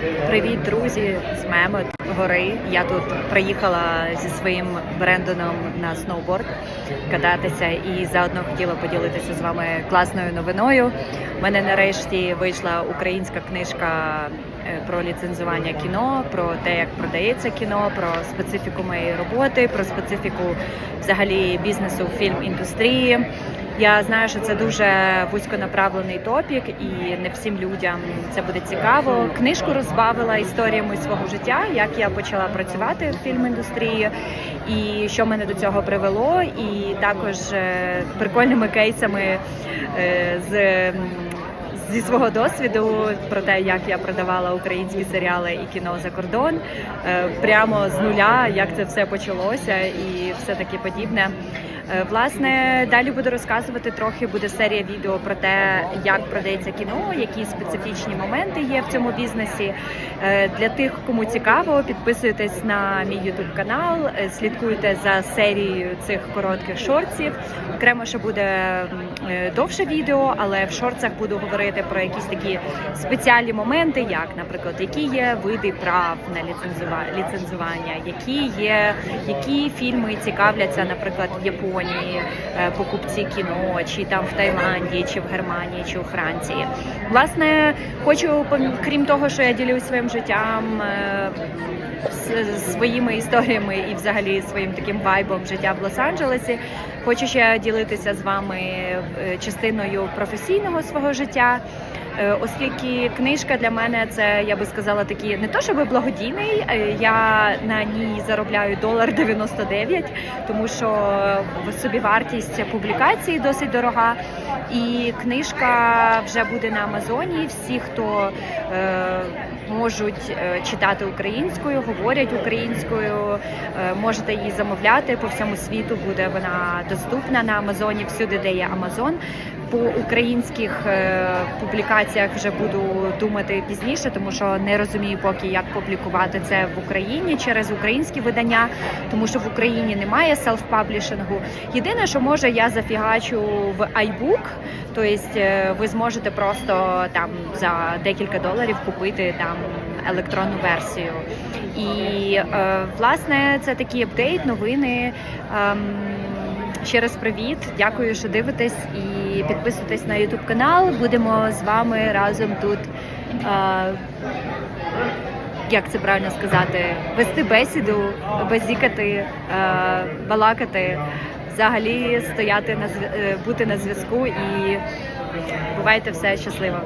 Привіт, друзі! З Мемет гори. Я тут приїхала зі своїм Брендоном на сноуборд кататися і заодно хотіла поділитися з вами класною новиною. У мене нарешті вийшла українська книжка е, про ліцензування кіно, про те, як продається кіно, про специфіку моєї роботи, про специфіку взагалі бізнесу фільм-індустрії. Я знаю, що це дуже вузьконаправлений топік, і не всім людям це буде цікаво. Книжку розбавила історіями свого життя, як я почала працювати в фільм-індустрії, і що мене до цього привело, і також е, прикольними кейсами е, з. Зі свого досвіду про те, як я продавала українські серіали і кіно за кордон, е, прямо з нуля, як це все почалося, і все таке подібне. Е, Власне, далі буду розказувати трохи. Буде серія відео про те, як продається кіно, які специфічні моменти є в цьому бізнесі. Е, Для тих, кому цікаво, підписуйтесь на мій YouTube канал, е, слідкуйте за серією цих коротких шортсів. Окремо ще буде довше відео, але в шортсах буду говорити про якісь такі спеціальні моменти, як, наприклад, які є види прав на ліцензува- ліцензування, які є які фільми цікавляться, наприклад, в Японії е, покупці кіно, чи там в Таїланді, чи в Германії, чи у Франції. Власне, хочу крім того, що я ділюсь своїм життям. е, своїми історіями і взагалі своїм таким вайбом життя в Лос-Анджелесі. Хочу ще ділитися з вами е, частиною професійного свого життя. Е, Оскільки книжка для мене це я би сказала такі не то, щоб благодійний. е, Я на ній заробляю долар 99, тому що собівартість публікації досить дорога. І книжка вже буде на Амазоні. Всі, хто е, можуть е, читати українською, говорять українською, е, можете її замовляти по всьому світу. Буде вона доступна на Амазоні, всюди, де є Амазон. По українських е, публікаціях вже буду думати пізніше, тому що не розумію поки як публікувати це в Україні через українські видання, тому що в Україні немає селф-паблішингу. Єдине, що може я зафігачу в iBook, тобто е, ви зможете просто там за декілька доларів купити там електронну версію. І е, власне це такий апдейт, новини. Ще раз привіт, дякую, що дивитесь і підписуйтесь на YouTube канал. Будемо з вами разом тут. Е, як це правильно сказати, вести бесіду, базікати, е, балакати, взагалі стояти на е, бути на зв'язку і бувайте все щасливо.